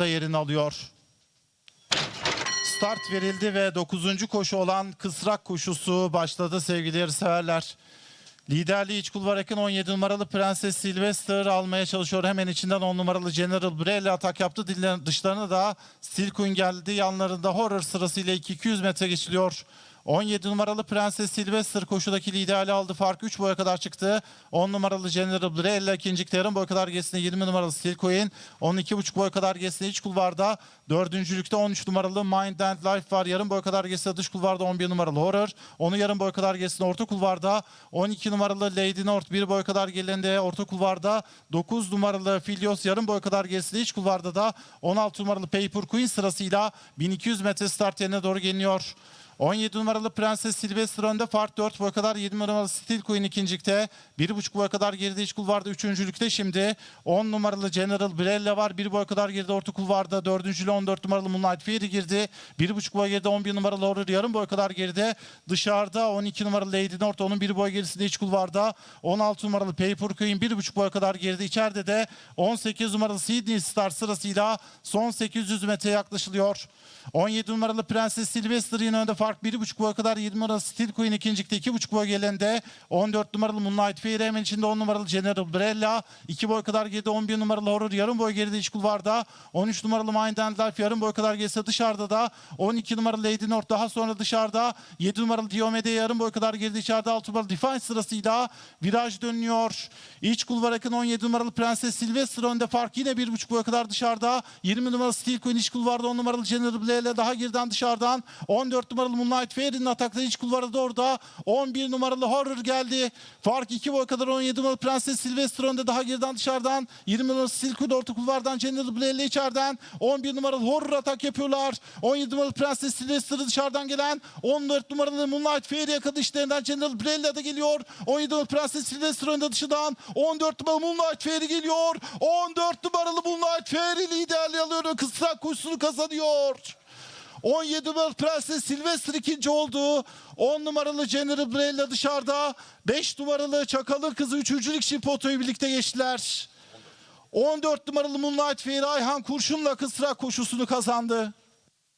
da yerini alıyor. Start verildi ve 9. koşu olan kısrak koşusu başladı sevgili yarışseverler. Liderliği iç kulvar yakın 17 numaralı Prenses Sylvester almaya çalışıyor. Hemen içinden 10 numaralı General Brelle atak yaptı. Dışlarına da Silkun geldi. Yanlarında Horror sırasıyla 200 metre geçiliyor. 17 numaralı Prenses Sylvester koşudaki liderliği aldı. Fark 3 boya kadar çıktı. 10 numaralı General Brelle ikinci yarım boy kadar gerisinde 20 numaralı Silkoin. 12,5 boy kadar gerisinde iç kulvarda. Dördüncülükte 13 numaralı Mind and Life var. Yarım boy kadar gerisinde dış kulvarda 11 numaralı Horror. Onu yarım boy kadar gerisinde orta kulvarda. 12 numaralı Lady North bir boy kadar gelinde orta kulvarda. 9 numaralı Filios yarım boy kadar gerisinde iç kulvarda da 16 numaralı Paper Queen sırasıyla 1200 metre start yerine doğru geliniyor. 17 numaralı Prenses Sylvester önde fark 4 boy kadar 20 numaralı Steel Queen ikincilikte 1,5 boy kadar geride iç kulvarda üçüncülükte şimdi 10 numaralı General Brella var 1 boy kadar geride orta kulvarda dördüncülü 14 numaralı Moonlight Fury girdi 1,5 boy geride 11 numaralı Horror yarım boy kadar geride dışarıda 12 numaralı Lady North onun 1 boy gerisinde iç kulvarda 16 numaralı Paper Queen 1,5 boy kadar geride içeride de 18 numaralı Sydney Star sırasıyla son 800 metre yaklaşılıyor. 17 numaralı Prenses Sylvester yine önde fark 1,5 boy kadar 20 numaralı Steel Queen ikincilikte 2,5 boy gelende 14 numaralı Moonlight Fairy. Hemen içinde 10 numaralı General Brella 2 boy kadar geride 11 numaralı Horror. Yarım boy geride iç kulvarda. 13 numaralı Mind and Life. Yarım boy kadar gerisi dışarıda da. 12 numaralı Lady North daha sonra dışarıda. 7 numaralı Diomede yarım boy kadar geride içeride. 6 numaralı Defiance sırasıyla viraj dönüyor. İç kulvar yakın 17 numaralı Prenses Sylvester. Önde fark yine 1,5 boy kadar dışarıda. 20 numaralı Steel Queen iç kulvarda. 10 numaralı General Blair'le daha geriden dışarıdan. 14 numaralı Moonlight Fairy'nin atakları iç kulvarda orada 11 numaralı Horror geldi. Fark 2 boy kadar 17 numaralı Prenses Sylvester önde daha geriden dışarıdan 20 numaralı Queen orta kulvardan General Blair'le içeriden 11 numaralı Horror atak yapıyorlar. 17 numaralı Prenses Sylvester'ı dışarıdan gelen 14 numaralı Moonlight Fairy yakaladı işlerinden General Blair'le de geliyor. 17 numaralı Prenses Sylvester önde dışından 14 numaralı Moonlight Fairy geliyor. 14 numaralı Moonlight Fairy liderliği alıyor. Kısa koşusunu kazanıyor. 17 numaralı Prenses Sylvester ikinci oldu. 10 numaralı General Brella dışarıda. 5 numaralı Çakalın kızı üçüncülük Şipoto'yu birlikte geçtiler. 14 numaralı Moonlight Fairy Ayhan Kurşun'la kısrak koşusunu kazandı.